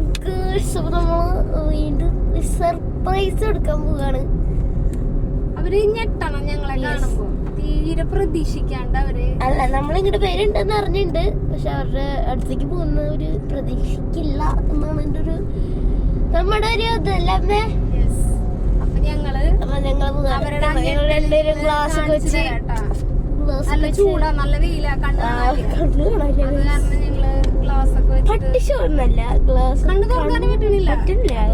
അപ്പൊ നമ്മൾ വീണ്ടും സർപ്രൈസ് എടുക്കാൻ പോവാണ് അവർ ഞെട്ടണം ഞങ്ങളെ കാണുമ്പോ. തീരെ പ്രതീക്ഷിക്കാണ്ട് അവർ അല്ല നമ്മളിങ്ങോട്ട് പേരുണ്ടെന്ന് അറിഞ്ഞിട്ടുണ്ട് പക്ഷെ അവരുടെ അടുത്തേക്ക് പോകുന്ന ഒരു പ്രതീക്ഷിക്കില്ല എന്നാണ് എന്റെ ഒരു നമ്മുടെ ഒരു ഇതല്ലേ. അപ്പൊ ഞങ്ങൾ അപ്പൊ ഞങ്ങൾ രണ്ടുപേരും ഗ്ലാസ് വെച്ച് നല്ല ചൂടാ നല്ല വെയിലാ. കണ്ണ് കാരണം ഞങ്ങൾ ഗ്ലാസ് ഒക്കെ വെച്ചിട്ട് ഗ്ലാസ് chính là